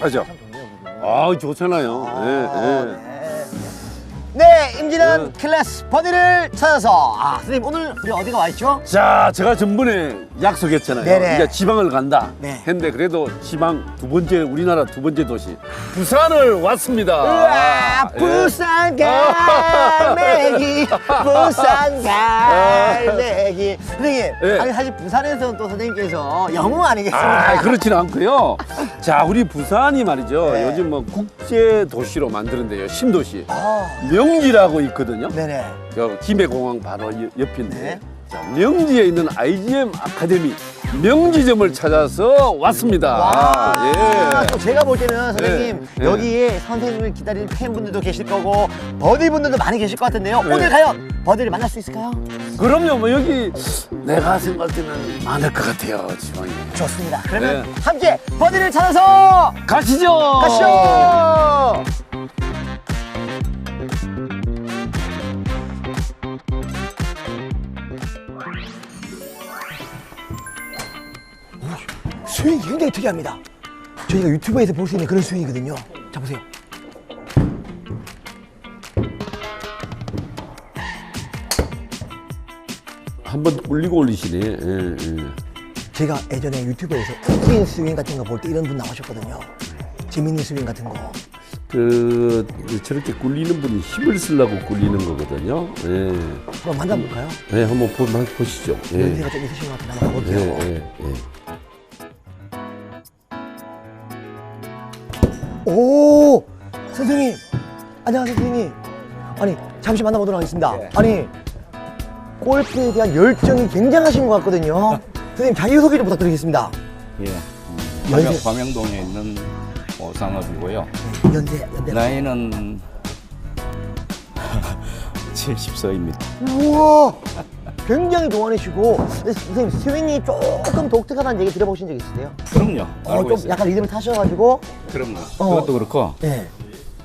맞아. 아 좋잖아요. 아, 예, 예. 네. 네, 임진한 클래스 버디를 찾아서 아 선생님 오늘 우리 어디가 와 있죠? 자, 제가 전번에 약속했잖아요. 네네. 이제 지방을 간다. 네. 했는데 그래도 지방 두 번째 우리나라 두 번째 도시 부산을 왔습니다. 우와 예. 부산 갈매기 부산 갈매기 선생님 예. 아니 사실 부산에서는 또 선생님께서 영웅 아니겠습니까? 아, 그렇지는 않고요. 자, 우리 부산이 말이죠. 네. 요즘 뭐 국제 도시로 만드는데요. 신도시. 아, 명지라고 있거든요. 네네 저 김해공항 바로 옆- 옆인데. 네. 자, 명지에 있는 IGM 아카데미 명지점을 찾아서 왔습니다. 와, 예. 또 제가 볼 때는 선생님 네. 여기에 선생님을 기다리는 팬분들도 계실 거고 버디 분들도 많이 계실 것 같은데요. 네. 오늘 과연 버디를 만날 수 있을까요? 그럼요, 뭐 여기 내가 생각할 때는 많을 것 같아요, 지방이. 좋습니다. 그러면 네. 함께 버디를 찾아서 가시죠. 가시죠. 스윙이 굉장히 특이합니다. 저희가 유튜브에서 볼 수 있는 그런 스윙이거든요. 자 보세요. 한번 굴리고 올리시네. 예, 예. 제가 예전에 유튜브에서 웃긴 스윙 같은 거 볼 때 이런 분 나오셨거든요. 재밌는 스윙 같은 거. 그 저렇게 굴리는 분이 힘을 쓰려고 굴리는 거거든요. 예. 한번 만나볼까요? 네, 한번 보, 보시죠. 예. 연세가 좀 있으신 것 같은데 한번 가볼게요. 예, 예, 예. 오 선생님 안녕하세요 선생님 아니 잠시 만나보도록 하겠습니다 네. 아니 골프에 대한 열정이 굉장하신 것 같거든요 선생님 자기소개 좀 부탁드리겠습니다 예. 연세- 광명, 광명동에 있는 오상업이고요. 연세 연세 나이는 70세입니다. 우와 굉장히 동안이시고 선생님 스윙이 조금 독특하다는 얘기 들어보신 적 있으세요? 그럼요. 어, 좀 있어요. 약간 리듬을 타셔가지고 그럼요. 어. 그것도 그렇고 네.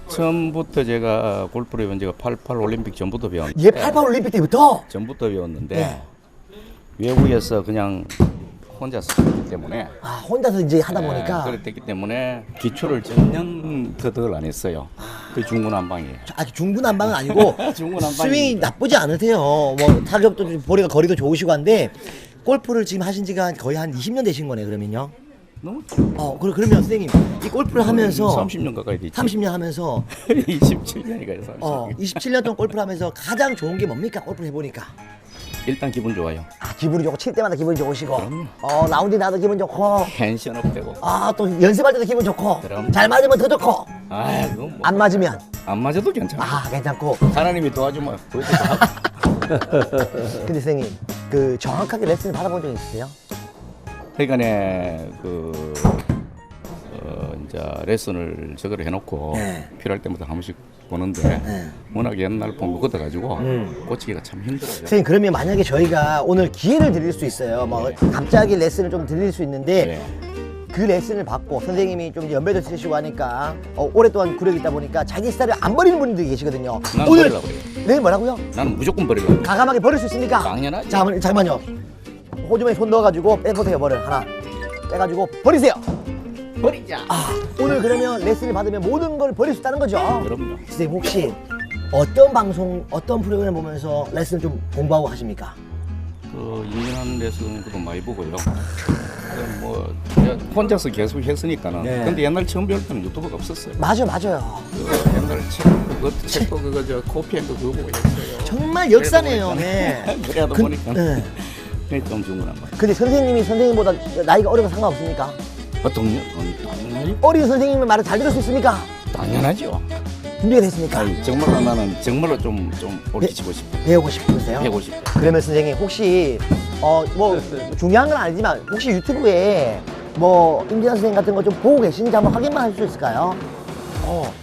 처음부터 제가 골프를 배운 지가 88 올림픽 전부터 배웠는데 얘88 올림픽 때부터 전부터 배웠는데 네. 외국에서 그냥 혼자서 했기 때문에 아 혼자서 이제 하다 예, 보니까 그랬기 때문에 기초를 전혀 더덕을 안 했어요. 그 중구난방이에요. 아주 중구난방은 아니고 중구난방입니다. 스윙이 나쁘지 않으세요. 뭐 타격도 좀 거리가 거리도 좋으시고 한데 골프를 지금 하신 지가 거의 한 20년 되신 거네 그러면요. 너무 어 그러, 그러면 선생님 이 골프를 하면서 30년 가까이 됐지. 30년 하면서 27년이가 돼서 어 27년 동안 골프를 하면서 가장 좋은 게 뭡니까 골프를 해보니까 일단 기분 좋아요. 아 기분이 좋고 칠 때마다 기분이 좋으시고 어 라운드 나도 기분 좋고 텐션 업 되고. 아 또 연습할 때도 기분 좋고 그럼. 잘 맞으면 더 좋고 아, 그건 뭐. 안 맞으면 안 맞아도 괜찮아. 아 괜찮고 하나님이 도와주면 그것도 다. 근데 선생님 그 정확하게 레슨을 받아본 적 있으세요? 그러니까 그 어, 이제 레슨을 저거를 해놓고 네. 필요할 때마다 한 번씩 보는데 네. 워낙 옛날 폼 걷어 가지고 음. 꽂히기가 참 힘들어요. 선생님 그러면 만약에 저희가 오늘 기회를 드릴 수 있어요. 뭐 갑자기 레슨을 좀 드릴 수 있는데 네. 그 레슨을 받고 선생님이 좀 연배도 있으시고 하니까 어, 오랫동안 구력이 있다 보니까 자기 스타일을 안 버리는 분들이 계시거든요. 난 버리려고 그래요. 네 뭐라고요? 나는 무조건 버리려고. 그래요. 가감하게 버릴 수 있습니까? 당연하죠. 잠깐만, 잠깐만요. 호주머니 손 넣어가지고 빼보세요 벌을 하나 빼가지고 버리세요. 버리자. 아 오늘 그러면 레슨을 받으면 모든 걸 버릴 수 있다는 거죠? 그럼요. 선생님 혹시 어떤 방송 어떤 프로그램 보면서 레슨 좀 공부하고 하십니까? 그 유명한 레슨도 많이 보고요. 뭐 혼자서 계속 했으니까는. 네. 근데 옛날 처음 배울 때는 유튜브가 없었어요. 맞아요 맞아요. 그 옛날 책, 그거 책도 그거 저 코피앤도 그거 보고 했어요. 정말 역사네요. 네. 그래야 그- 보니까 네. 좀 중요한 거예요. 근데 선생님이 선생님보다 나이가 어려도 상관없습니까? 보통 당연히 어린 선생님의 말을 잘 들을 수 있습니까? 당연하죠. 준비가 됐습니까? 아니, 정말로 나는 정말로 좀 좀 올리치고 싶어. 배우고 싶으세요? 배우고 싶어. 그러면 선생님 혹시 어 뭐 중요한 건 아니지만 혹시 유튜브에 뭐 임진환 선생님 같은 거 좀 보고 계신지 한번 확인만 할 수 있을까요? 어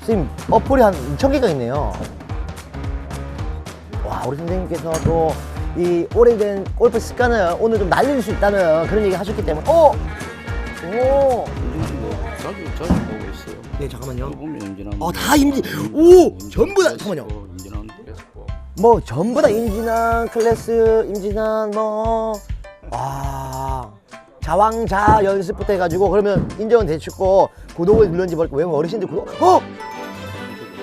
선생님 어플이 한 2천 개가 있네요. 와 우리 선생님께서 또이 오래된 골프 습관을 오늘 좀 날릴 수 있다는 그런 얘기 하셨기 때문에 어! 오! 자주 자주 보고 있어요. 네 잠깐만요. 그거 보면 임진한. 어, 다 임진- 오! 전부 다- 잠깐만요. 임진한 데스고. 뭐 전부 다 임진한 클래스 임진한 뭐 와. 자왕자 연습부터 해가지고 그러면 인정은 되시고 구독을 눌렀는지 모르겠고 왜 어르신들 구독 어?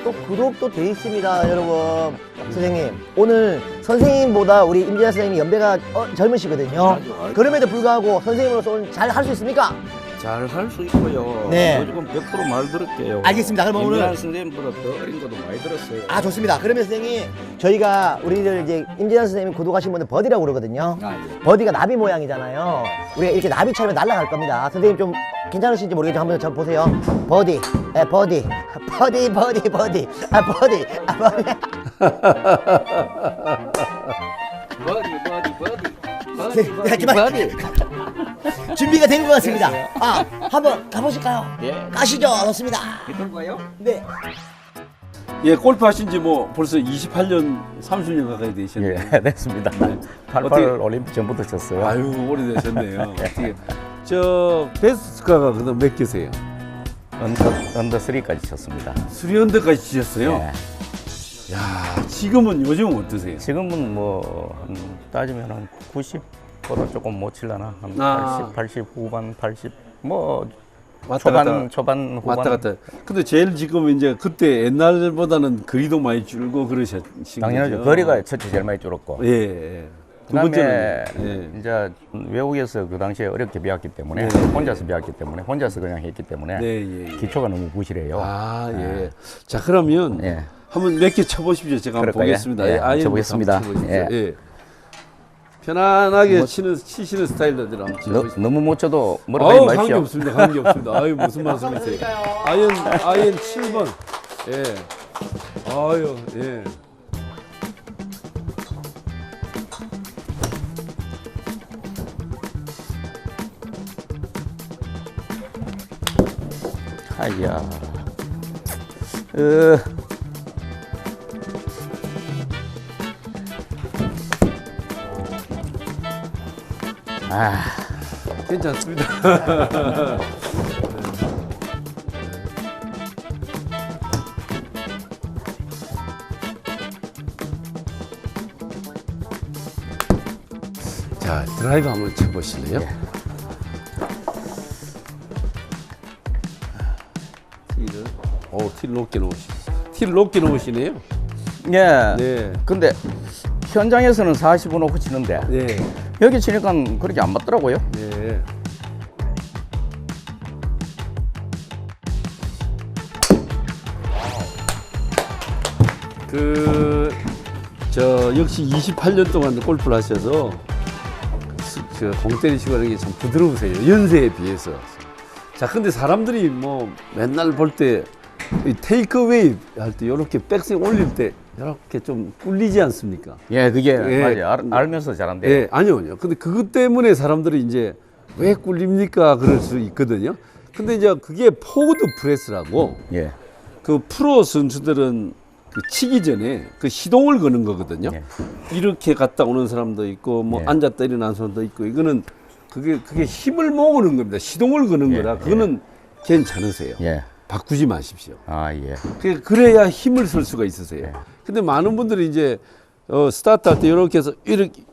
또 구독도 돼 있습니다 여러분 선생님 오늘 선생님보다 우리 임진아 선생님이 연배가 어, 젊으시거든요 아주, 아주. 그럼에도 불구하고 선생님으로서 오늘 잘 할 수 있습니까? 잘 할 수 있고요. 네. 무조건 100%말 들을게요. 알겠습니다. 그럼 오늘- 임진환 선생님보다 더 어린 것도 많이 들었어요. 아 좋습니다 그러면 선생님 저희가 우리들 이제 임진아 선생님 구독하신 분들 버디라고 그러거든요 아, 예. 버디가 나비 모양이잖아요. 우리가 이렇게 나비처럼 날아갈 겁니다. 선생님 좀 괜찮으신지 모르겠지만 한번 저 보세요. 버디, 에 버디, 버디, 버디, 버디, 아 버디, 아 버디. 버디 버디 버디 네, 버디 그만. 버디 버디. 준비가 된 것 같습니다. 아 한번 가보실까요? 예. 가시죠. 좋습니다. 이럴까요? 네. 예, 골프 하신 지 뭐 벌써 28년, 30년 가까이 되셨네요. 예, 됐습니다. 88 어떻게- 올림픽 전부터 쳤어요. 아유, 오래되셨네요. 어떻게, 저, 베스트 스카가 그다음 몇 개세요? 언더, 언더 3까지 쳤습니다. 수리언더까지 치셨어요? 예. 야, 지금은 요즘 어떠세요? 지금은 뭐 음, 따지면 한 90보다 조금 못 칠라나 한 아. 80, 80 후반, 80 뭐 왔다 초반, 갔다. 초반, 후반 왔다 갔다. 근데 제일 지금 이제 그때 옛날보다는 거리도 많이 줄고 그러신 거죠? 당연하죠. 거리가 첫째 제일 많이 줄었고. 예, 예. 두 그다음에 예. 이제 외국에서 그 당시에 어렵게 배웠기 때문에 네. 혼자서 배웠기 때문에 혼자서 그냥 했기 때문에 네, 예, 예. 기초가 너무 부실해요. 아, 예. 자, 그러면 예. 한번 몇 개 쳐보십시오. 제가 한번 그럴까요? 보겠습니다. 예, 예, 아이언부터 쳐보겠습니다. 한번 쳐보십시오. 예. 예. 편안하게 치는 치시는 스타일로 한번 너, 쳐보십시오. 너무 못 쳐도 머리 아우 빠지 관계 마십시오. 없습니다. 관계 없습니다. 아유 무슨 말씀이세요? 아이언 아이언 7번. 예. 아유 예. 아이야. 어, 아, 괜찮습니다. 자 드라이브 한번 쳐보실래요? 티 티를 높게 놓으시 티를 높게 놓으시네요. 예. 네. 근데 현장에서는 40은 놓고 치는데 네. 여기 치니까 그렇게 안 맞더라고요. 네. 그, 저, 역시 28년 동안 골프를 하셔서, 수- 저, 공 때리시고 하는 게 참 부드러우세요. 연세에 비해서. 자, 근데 사람들이 뭐 맨날 볼 때, 이 테이크어웨이 할 때, 이렇게 백스윙 올릴 때, 이렇게 좀 꿀리지 않습니까? 예, 그게 예. 맞아요. 알, 알면서 잘한데. 예, 아니요, 아니요. 근데 그것 때문에 사람들이 이제 왜 꿀립니까? 그럴 수 있거든요. 근데 이제 그게 포워드 프레스라고 예. 그 프로 선수들은 그 치기 전에 그 시동을 거는 거거든요. 예. 이렇게 갔다 오는 사람도 있고 뭐 예. 앉았다 일어나는 사람도 있고 이거는 그게 그게 힘을 모으는 겁니다. 시동을 거는 예, 거라 예. 그거는 괜찮으세요. 예. 바꾸지 마십시오. 아, 예. 그- 그래야 힘을 쓸 수가 있으세요. 네. 근데 많은 분들이 이제 어, 스타트 할 때 이렇게 해서 이렇게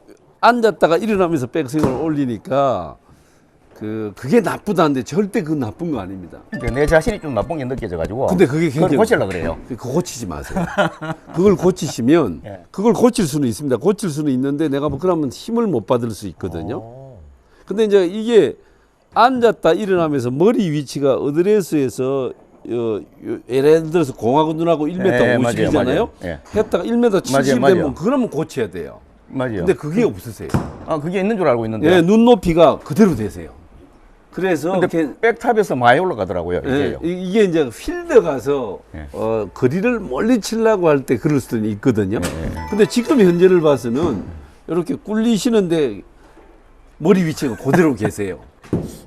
앉았다가 일어나면서 백스윙을 올리니까 그 그게 나쁘다는데 절대 그 나쁜 거 아닙니다. 근데 내 자신이 좀 나쁜 게 느껴져 가지고 근데 그게 굉장히- 고치려고 그래요. 그거 고치지 마세요. 그걸 고치시면 예. 그걸 고칠 수는 있습니다. 고칠 수는 있는데 내가 뭐 그러면 힘을 못 받을 수 있거든요. 근데 이제 이게 앉았다 일어나면서 머리 위치가 어드레스에서 어, 요- 예를 들어서 공하고 눈하고 1m 예, 50이잖아요. 맞아요, 맞아요. 예. 했다가 1m 70 맞아요, 되면 맞아요. 그러면 고쳐야 돼요. 맞아요. 근데 그게 없으세요. 아, 그게 있는 줄 알고 있는데. 예, 눈높이가 그대로 되세요. 그래서 근데 이렇게 백탑에서 많이 올라가더라고요. 예, 이게 이제 필드 가서 예. 어, 거리를 멀리 치려고 할 때 그럴 수도 있거든요. 예, 근데 지금 현재를 봐서는 이렇게 꿀리시는데 머리 위치가 그대로 계세요.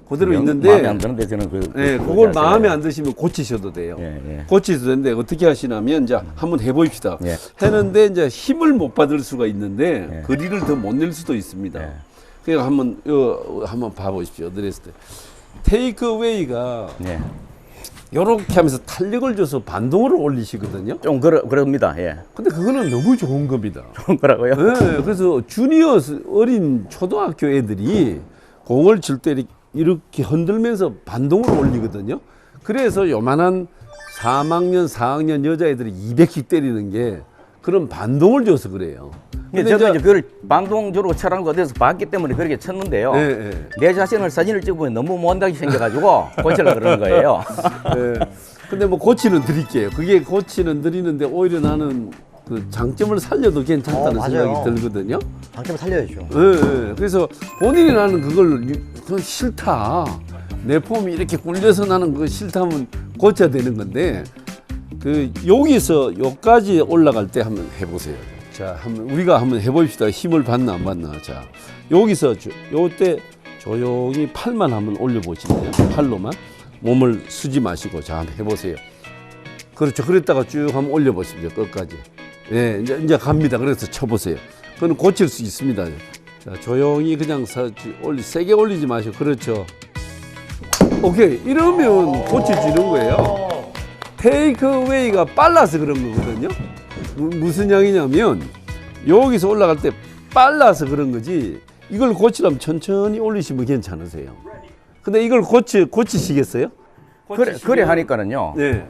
그대로 영- 있는데 마음에 안 드는데 저는 그 예, 그- 그걸 그 마음에 안 드시면 고치셔도 돼요. 예, 예. 고치셔도 되는데 어떻게 하시냐면 이제 한번 해보십시다. 예. 했는데 이제 힘을 못 받을 수가 있는데 예. 거리를 더 못 낼 수도 있습니다. 예. 그러니까 한번 어, 한번 봐보십시오. 드레스 때 테이크어웨이가 예. 이렇게 하면서 탄력을 줘서 반동을 올리시거든요. 좀 그러, 그럽니다. 예. 근데 그거는 너무 좋은 겁니다. 좋은 거라고요. 네, 그래서 주니어 어린 초등학교 애들이 공을 칠 때 이렇게 흔들면서 반동으로 올리거든요. 그래서 요만한 3학년, 4학년 여자애들이 200씩 때리는 게 그런 반동을 줘서 그래요. 근데 저도 이제- 그걸 반동적으로 쳐라는 거 어디서 봤기 때문에 그렇게 쳤는데요. 예, 예. 내 자신을 사진을 찍으면 너무 못하게 생겨가지고 고치려고 그러는 거예요. 예. 근데 뭐 고치는 드릴게요. 그게 고치는 드리는데 오히려 나는 그 장점을 살려도 괜찮다는 어, 맞아요. 생각이 들거든요. 장점을 살려야죠. 예, 예. 그래서 본인이 나는 그걸 유- 그건 싫다. 내 폼이 이렇게 굴려서 나는 그거 싫다면 고쳐야 되는 건데 그 여기서 여기까지 올라갈 때 한번 해보세요. 자, 한번 우리가 한번 해봅시다. 힘을 받나 안 받나. 자, 여기서 저- 요때 조용히 팔만 한번 올려보시면 돼요. 팔로만 몸을 쓰지 마시고 자 한번 해보세요. 그렇죠. 그랬다가 쭉 한번 올려보십시오. 끝까지. 예, 이제, 이제 갑니다. 그래서 쳐보세요. 그건 고칠 수 있습니다. 자, 조용히 그냥 사, 올리, 세게 올리지 마시고. 그렇죠. 오케이. 이러면 고쳐지는 거예요. 테이크웨이가 빨라서 그런 거거든요. 무- 무슨 양이냐면 여기서 올라갈 때 빨라서 그런 거지 이걸 고치려면 천천히 올리시면 괜찮으세요. 근데 이걸 고치, 고치시겠어요? 그래, 그래 하니까는요. 네.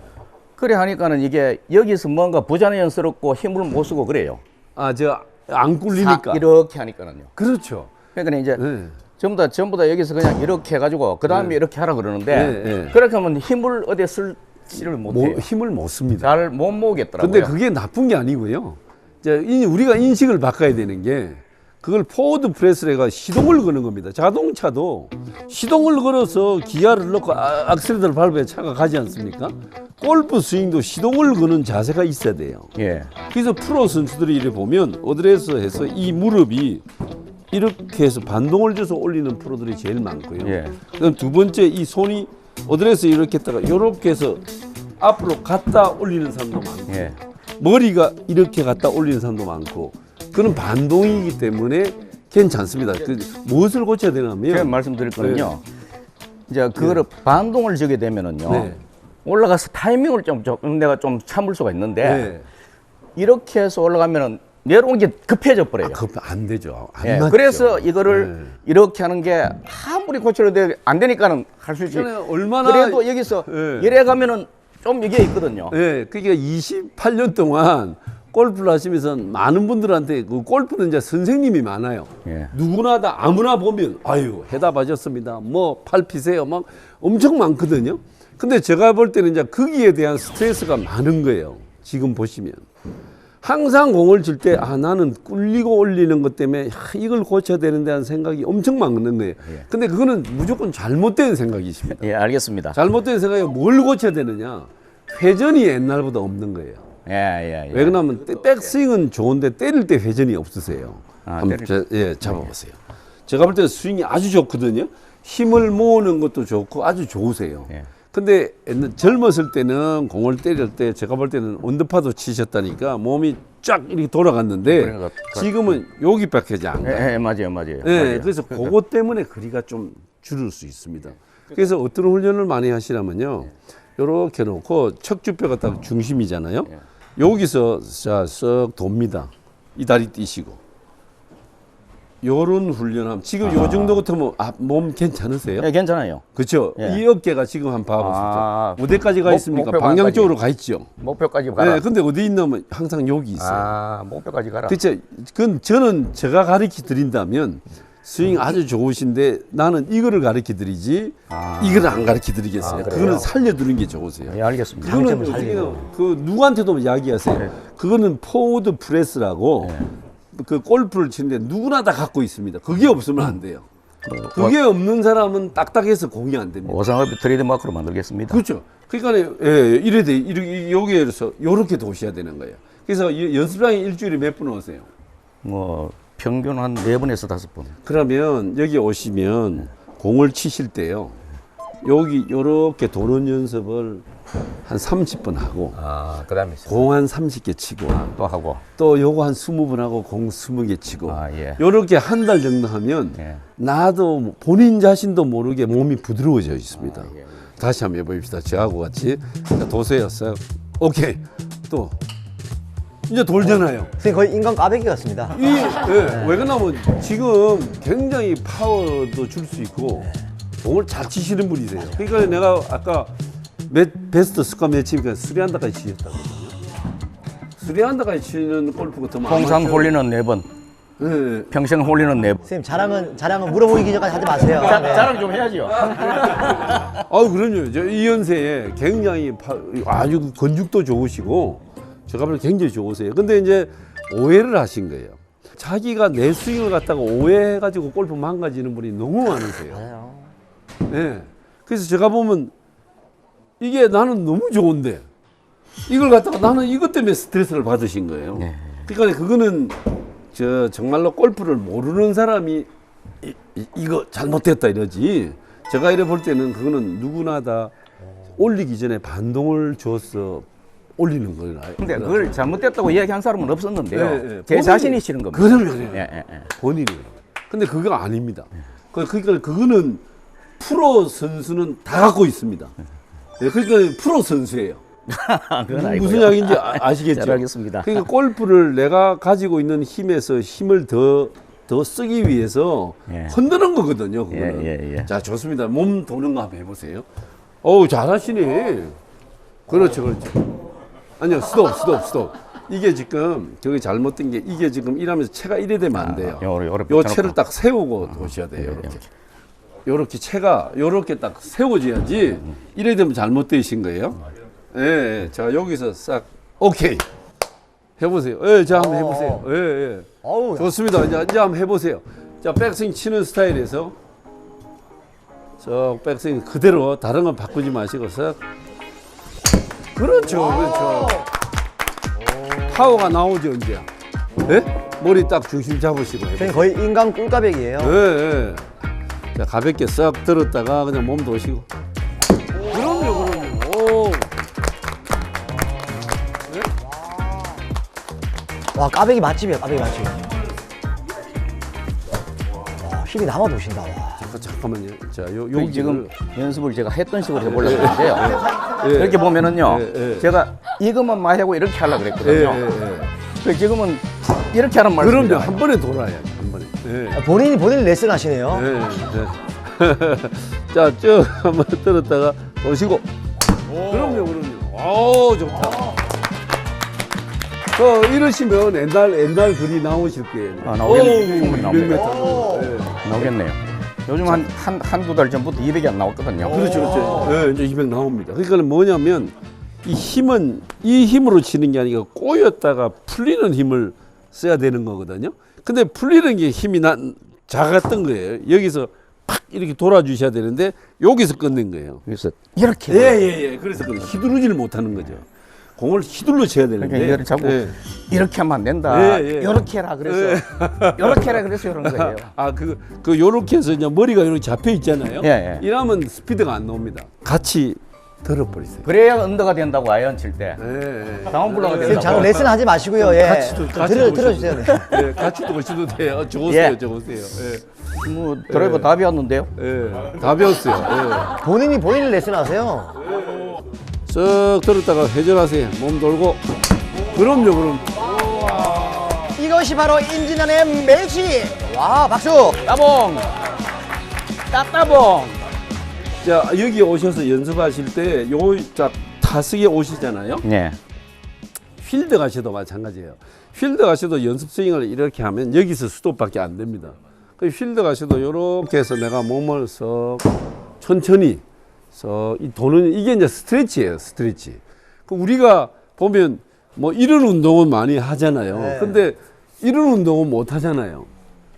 그래 하니까는 이게 여기서 뭔가 부자연스럽고 힘을 못 쓰고 그래요. 아, 저안 꿀리니까. 사- 이렇게 하니까는요. 그렇죠. 그러니까 이제 네. 전부 다 전부 다 여기서 그냥 이렇게 해가지고 그 다음에 이렇게 하라 그러는데 네, 네. 그렇게 하면 힘을 어디에 쓸지를 모, 못해요. 힘을 못 씁니다. 잘 못 모으겠더라고요. 근데 그게 나쁜 게 아니고요. 이제 인- 우리가 인식을 바꿔야 되는 게 그걸 포워드 프레스를 해가 시동을 거는 겁니다. 자동차도 시동을 걸어서 기아를 넣고 아- 악셀레터를 밟아야 차가 가지 않습니까? 골프 스윙도 시동을 거는 자세가 있어야 돼요. 예. 그래서 프로 선수들이 이래 보면 어드레스 해서 이 무릎이 이렇게 해서 반동을 줘서 올리는 프로들이 제일 많고요. 예. 그다음 두 번째 이 손이 어드레스 이렇게 했다가 이렇게 해서 앞으로 갖다 올리는 사람도 많고 예. 머리가 이렇게 갖다 올리는 사람도 많고 그는 반동이기 때문에 괜찮습니다. 그 무엇을 고쳐야 제가 되냐면 말씀드릴 거는요. 이제 그거를 반동을 주게 되면은요. 네. 올라가서 타이밍을 좀, 좀 내가 좀 참을 수가 있는데 네. 이렇게 해서 올라가면은 내려오는 게 급해져 버려요. 아, 그거 안 되죠. 안 예. 그래서 이거를 네. 이렇게 하는 게 아무리 고쳐도 안 되니까는 할 수 있지. 얼마나 그래도 여기서 예. 이래 가면은 좀 이게 있거든요. 예, 그러니까 28년 동안 골프를 하시면서 많은 분들한테 그 골프는 이제 선생님이 많아요. 예. 누구나 다 아무나 보면 아유 해답하셨습니다. 뭐 팔피세요. 막 엄청 많거든요. 근데 제가 볼 때는 이제 거기에 대한 스트레스가 많은 거예요. 지금 보시면 항상 공을 칠 때 아 나는 꿀리고 올리는 것 때문에 야, 이걸 고쳐야 되는데 하는 생각이 엄청 많은 거예요. 근데 그거는 무조건 잘못된 생각이십니다. 예, 알겠습니다. 잘못된 생각이 뭘 고쳐야 되느냐? 회전이 옛날보다 없는 거예요. 예, 예, 예. 왜 그러냐면 때- 백스윙은 좋은데 때릴 때 회전이 없으세요. 아, 한번 자- 예, 잡아보세요. 제가 볼때 스윙이 아주 좋거든요. 힘을 모으는 것도 좋고 아주 좋으세요. 예. 근데 옛날 젊었을 때는 공을 때릴 때 제가 볼 때는 원더파도 치셨다니까 몸이 쫙 이렇게 돌아갔는데 그- 지금은 여기밖에 안 가요. 예, 예, 맞아요, 맞아요. 네, 맞아요. 그래서 그것 때문에 거리가 좀 줄을 수 있습니다. 그래서 어떤 훈련을 많이 하시냐면요. 이렇게 놓고 척추뼈가 딱 중심이잖아요. 여기서 자, 쓱 돕니다. 이 다리 띄시고. 요런 훈련하면 지금 요 정도 같으면 아, 몸 괜찮으세요? 예, 괜찮아요. 그렇죠. 예. 이 어깨가 지금 한번 봐보십시오. 아. 어디까지 가 목- 있습니까? 목표까지. 방향 쪽으로 가 있죠. 목표까지 가라. 네, 근데 어디 있냐면 항상 여기 있어요. 아, 목표까지 가라. 그렇죠. 그건 저는 제가 가르쳐 드린다면 스윙 아주 좋으신데 나는 이거를 가르쳐 드리지 이거를 안 가르쳐 드리겠어요. 아, 그래요? 그거는 살려두는 게 좋으세요. 예, 알겠습니다. 그거는 장점을 살리고. 그 누구한테도 이야기하세요. 네. 그거는 포워드 프레스라고 그 골프를 치는데 누구나 다 갖고 있습니다. 그게 없으면 안 돼요. 그게 없는 사람은 딱딱해서 공이 안 됩니다. 오상업이 트레이드 마크로 만들겠습니다. 그렇죠. 그러니까 예, 이래 돼 이렇게 여기에서 요렇게 도셔야 되는 거예요. 그래서 이 연습장에 일주일에 몇 분 오세요? 뭐 평균 한 네 번에서 다섯 번. 그러면 여기 오시면 공을 치실 때요. 여기 요렇게 도는 연습을 한 30번 하고 아, 그다음에 공 한 30개 치고 또 하고. 또 요거 한 20번 하고 공 20개 치고 아, 예. 요렇게 한 달 정도 하면 예. 나도 본인 자신도 모르게 몸이 부드러워져 있습니다. 아, 예. 다시 한번 해봅시다. 저하고 같이 자. 싹. 오케이. 또 이제 돌잖아요. 선생님 거의 인간 까베기 같습니다. 이, 예, 왜 그러냐면 지금 굉장히 파워도 줄 수 있고 공을 잘 치시는 분이세요. 그러니까 내가 아까 매, 베스트 스코어 매치니까 스리안다까지 치셨다거든요. 스리안다까지 치는 골프가 더 통산 아마추어- 홀리는 네 번, 예, 평생 홀리는 네 번. 선생님 자랑은 자랑은 물어보기 전까지 하지 마세요. 자, 네. 자랑 좀 해야죠. 아우 그럼요. 저 이연세에 굉장히 파- 아주 건축도 좋으시고 제가 보면 굉장히 좋으세요. 근데 이제 오해를 하신 거예요. 자기가 내 스윙을 갖다가 오해해가지고 골프 망가지는 분이 너무 많으세요. 예. 그래서 제가 보면 이게 나는 너무 좋은데 이걸 갖다가 나는 이것 때문에 스트레스를 받으신 거예요. 그러니까 그거는 저 정말로 골프를 모르는 사람이 이, 이- 이 거 잘못됐다 이러지. 제가 이래 볼 때는 그거는 누구나 다 올리기 전에 반동을 줘서 올리는 거라. 근데 그걸 잘못됐다고 이야기한 사람은 없었는데요. 예, 예. 제 본인이- 자신이 싫은 겁니다. 그럼요. 예, 예, 예. 본인이. 근데 그거 아닙니다. 그- 그러니까 그거는 프로 선수는 다 갖고 있습니다. 예, 그러니까 프로 선수예요. 그건 아니고요. 무슨 이야기인지 아, 시겠죠 잘 알겠습니다. 그러니까 골프를 내가 가지고 있는 힘에서 힘을 더, 더 쓰기 위해서 예. 흔드는 거거든요. 그거는. 예, 예, 예. 자, 좋습니다. 몸 도는 거 한번 해보세요. 어우, 잘하시네. 그렇죠, 그렇죠. 아니요, 스톱, 스톱, 스톱. 이게 지금 저기 잘못된 게 이게 지금 이러면서 채가 이래 되면 안 돼요. 아, 요래 요 채를 딱 세우고 도셔야 돼요. 이렇게. 요렇게 채가 요렇게 딱 세워져야지 이래 되면 잘못되신 거예요. 예, 예. 자, 여기서 싹 오케이. 해보세요. 예, 자, 한번 해보세요. 예, 예. 어우, 좋습니다. 이제, 이제 한번 해보세요. 자, 백스윙 치는 스타일에서 저 백스윙 그대로 다른 건 바꾸지 마시고 싹. 그렇죠, 그렇죠. 파워가 나오죠, 이제. 예? 머리 딱 중심 잡으시고 해보세요. 거의 인간 꿀까베기예요. 예, 예. 자, 가볍게 싹 들었다가 그냥 몸 도시고. 그럼요, 그럼요. 오. 와 까베기 맛집이에요. 까베기 맛집. 와 힘이 남아 도신다. 와. 잠깐, 잠깐만요. 자, 요, 요 지금 연습을 제가 했던 식으로 해보려고 했는데요. 예. 이렇게 보면은요, 예, 예. 제가 이것만 마하고 이렇게 하려고 예, 그랬거든요. 예, 예. 그 지금은 이렇게 하는 말씀. 그럼요. 한 번에 돌아야지, 한 번에. 예. 아, 본인이 본인 레슨 하시네요. 예, 예. 자, 쭉 한번 들었다가 도시고. 그럼요, 그럼요. 오, 좋다. 어, 이러시면 옛날, 옛날 글이 나오실 거예요. 아, 나오겠- 어우, 충분히 나옵니다. 200m. 예. 나오겠네요. 요즘 한, 한, 한두 달 전부터 200이 안 나왔거든요. 그렇죠, 그렇죠. 예, 이제 200 나옵니다. 그러니까 뭐냐면 이 힘은 이 힘으로 치는 게 아니라 꼬였다가 풀리는 힘을 써야 되는 거거든요. 근데 풀리는 게 힘이 난 작았던 거예요. 여기서 팍 이렇게 돌아주셔야 되는데 여기서 끝낸 거예요. 그래서 이렇게. 예, 예, 예. 그래서 그 휘두르지를 못하는 거죠. 공을 휘둘러 쳐야 되는데. 그러니까 이거를 자꾸 예. 이렇게 하면 안 된다. 예, 예. 이렇게 해라. 그래서 이렇게 해라. 그래서 이런 거예요. 아, 그, 그, 요렇게 해서 이제 머리가 이렇게 잡혀 있잖아요. 예, 예. 이러면 스피드가 안 나옵니다. 같이 들어버리세요. 그래야 언더가 된다고 아이언 칠 때. 예, 예. 다운블러가 선생님 된다고. 장 레슨 하지 마시고요. 예. 같이 들어 들어주세요. 네. 예, 같이 도시도 돼요. 좋으세요, 예. 좋으세요. 예, 뭐 드라이버 다 배웠는데요. 예. 다 배웠어요. 본인이 본인 레슨 하세요. 예. 쓱 들었다가 회전하세요. 몸 돌고. 그럼요, 그럼. 이것이 바로 임진환의 매치. 와 박수. 따봉. 따따봉. 자, 여기 오셔서 연습하실 때, 요, 자, 타석에 오시잖아요. 네. 필드 가셔도 마찬가지예요. 필드 가셔도 연습 스윙을 이렇게 하면 여기서 스톱밖에 안 됩니다. 그 필드 가셔도 이렇게 해서 내가 몸을 썩 천천히 썩이 도는 이게 이제 스트레치예요, 스트레치. 그 우리가 보면 뭐 이런 운동은 많이 하잖아요. 네. 근데 이런 운동은 못 하잖아요.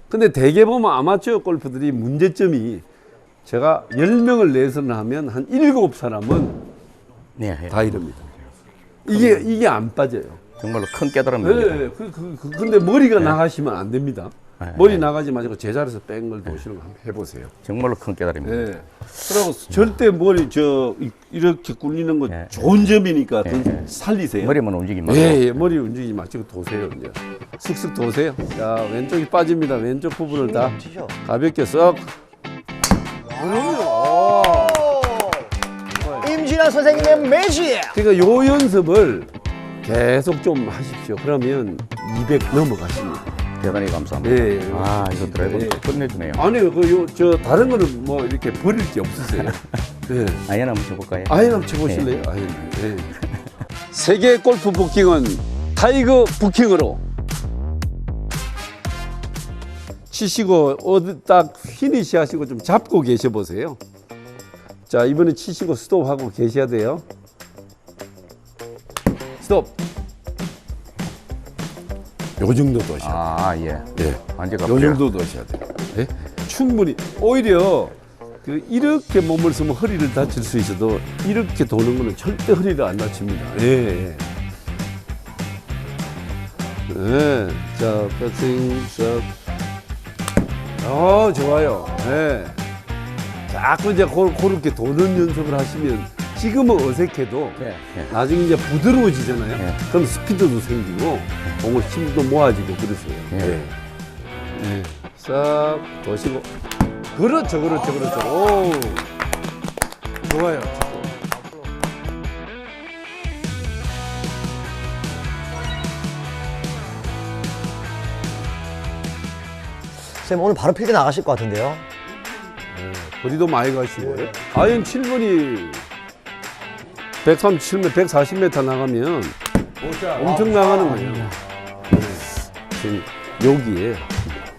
근데 대개 보면 아마추어 골프들이 문제점이 제가 10명을 레슨을 하면 한 7사람은 네. 다 이럽니다. 이게 이게 안 빠져요. 정말로 큰 깨달음입니다. 네, 그, 그, 그, 근데 머리가 나가시면 안 됩니다. 네, 머리 나가지 마시고 제자리에서 뺀걸 도시는 거 한번 해보세요. 정말로 큰 깨달음입니다. 네. 그리고 절대 머리 저 이- 이렇게 굴리는 거 네. 좋은 점이니까 더 네. 살리세요. 머리만 움직이면. 예, 예, 머리 움직이지 마시고 도세요. 이제 슥슥 도세요. 자, 왼쪽이 빠집니다. 왼쪽 부분을 다 치셔. 가볍게 썩. 임진환 선생님의 매치. 그러니까 요 연습을 계속 좀 하십시오. 그러면 200 넘어가십니다. 대단히 감사합니다. 예. 아, 이거 드라이버 예. 끝내주네요. 아니요, 그저 다른 거는 뭐 이렇게 버릴 게 없으세요. 네. 아연 한번 쳐볼까요? 아예 한번 쳐보실래요? 아예. 네. 세계 골프 부킹은 타이거 부킹으로 치시고 어디 딱 피니시 하시고 좀 잡고 계셔 보세요. 자 이번에 치시고 스톱하고 계셔야 돼요. 스톱. 요 정도 도셔야 돼요. 아, 예. 예. 완전 요 정도 도셔야 돼요. 예? 충분히 오히려 그 이렇게 몸을 쓰면 허리를 다칠 수 있어도 이렇게 도는 거는 절대 허리를 안 다칩니다. 예. 예. 네. 자, 패팅 샷. 어, 좋아요. 네. 자꾸 이제 고, 그렇게 도는 연습을 하시면 지금은 어색해도 예, 예. 나중에 이제 부드러워지잖아요. 예. 그럼 스피드도 생기고 공을 힘도 모아지고 그러세요. 예. 예. 싹 도시고 그렇죠, 그렇죠, 그렇죠. 오, 좋아요. 쌤 오늘 바로 필드 나가실 것 같은데요? 거리도 많이 가시고 아연 7번이 137m, 140m 나가면 엄청 나가는 거예요. 네. 지금 여기에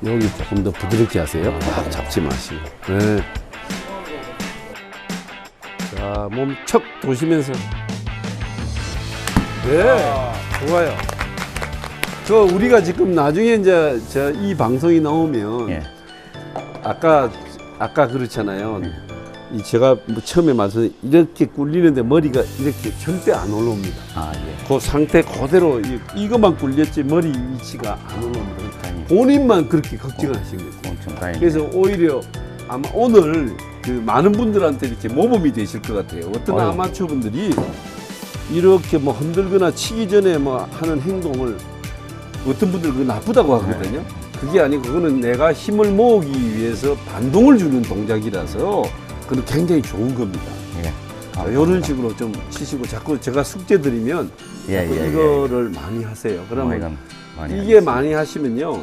여기 조금 더 부드럽게 하세요. 막 잡지 마시고. 네. 자, 몸 척 도시면서. 네, 좋아요. 저 우리가 지금 나중에 이제 저 이 방송이 나오면 예. 아까 아까 그렇잖아요. 이 제가 뭐 처음에 말씀 이렇게 굴리는데 머리가 이렇게 절대 안 올라옵니다. 아, 예. 그 상태 그대로 이, 이것만 굴렸지 머리 위치가 안 올라옵니다. 다행이다. 본인만 그렇게 걱정을 하신 거예요. 엄청. 그래서 오히려 아마 오늘 그 많은 분들한테 이렇게 모범이 되실 것 같아요. 어떤 아유. 아마추어 분들이 이렇게 뭐 흔들거나 치기 전에 뭐 하는 행동을 어떤 분들 그거 나쁘다고 하거든요. 그게 아니고 그거는 내가 힘을 모으기 위해서 반동을 주는 동작이라서 그건 굉장히 좋은 겁니다. 예. 아, 이런 식으로 좀 치시고 자꾸 제가 숙제 드리면 예, 자꾸 예, 예. 이거를 많이 하세요. 뭐 그러면 많이 이게 많이 하시면요.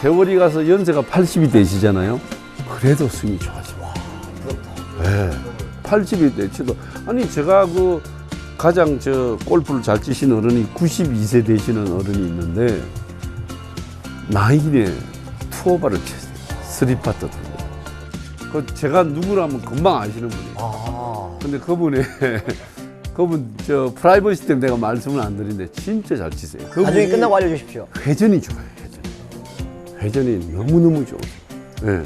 세월이 가서 연세가 80이 되시잖아요. 그래도 스윙이 좋아집니다. 네. 80이 되시도 아니 제가 그 가장 저 골프를 잘 치시는 어른이 92세 되시는 어른이 있는데 나이에 투어바를 쳤어요. 쓰리파트 던져. 그 제가 누구라면 금방 아시는 분이에요. 아, 근데 그분이 그분 저 프라이버시 때문에 내가 말씀을 안 드리는데 진짜 잘 치세요. 그분이 나중에 끝나고 알려주십시오. 회전이 좋아요. 회전. 회전이 너무 너무 좋아요. 예.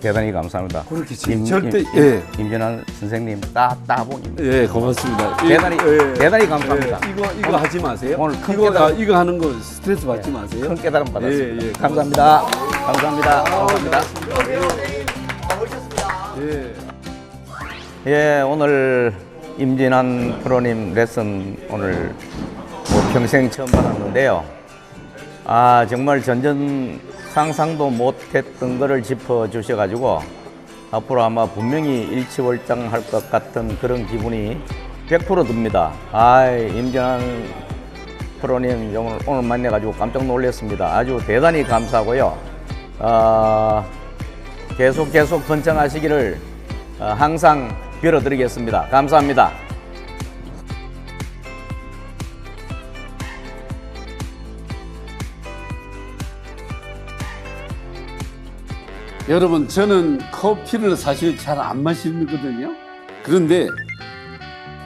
대단히 감사합니다. 그렇게 치- 임- 절대- 임- 예. 임진환 선생님 따 따봉입니다. 예, 고맙습니다. 예, 대단히 예. 대단히 감사합니다. 예, 이거 이거 하지 마세요. 오늘 큰 이거 다 깨달음- 이거 하는 거 스트레스 받지 마세요. 큰 깨달음 받았습니다. 예, 예, 감사합니다. 감사합니다. 감사합니다. 예. 예, 오늘 임진환 프로님 레슨 오늘 뭐 평생 처음 받았는데요. 아, 정말 전전 상상도 못했던 거를 짚어주셔가지고 앞으로 아마 분명히 일치월장할 것 같은 그런 기분이 100% 듭니다. 아, 임진환 프로님 오늘, 오늘 만나가지고 깜짝 놀랐습니다. 아주 대단히 감사하고요. 아, 계속 계속 번창하시기를 어, 항상 빌어드리겠습니다. 감사합니다. 여러분 저는 커피를 사실 잘 안 마시거든요. 그런데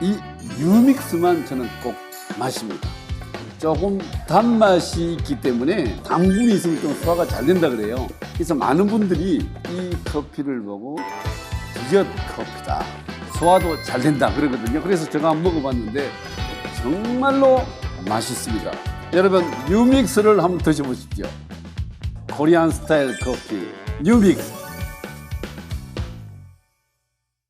이 유믹스만 저는 꼭 마십니다. 조금 단맛이 있기 때문에 당분이 있으면 좀 소화가 잘 된다 그래요. 그래서 많은 분들이 이 커피를 보고 디저트 커피다. 소화도 잘 된다 그러거든요. 그래서 제가 한번 먹어봤는데 정말로 맛있습니다. 여러분 유믹스를 한번 드셔보십시오. 코리안 스타일 커피 뉴믹스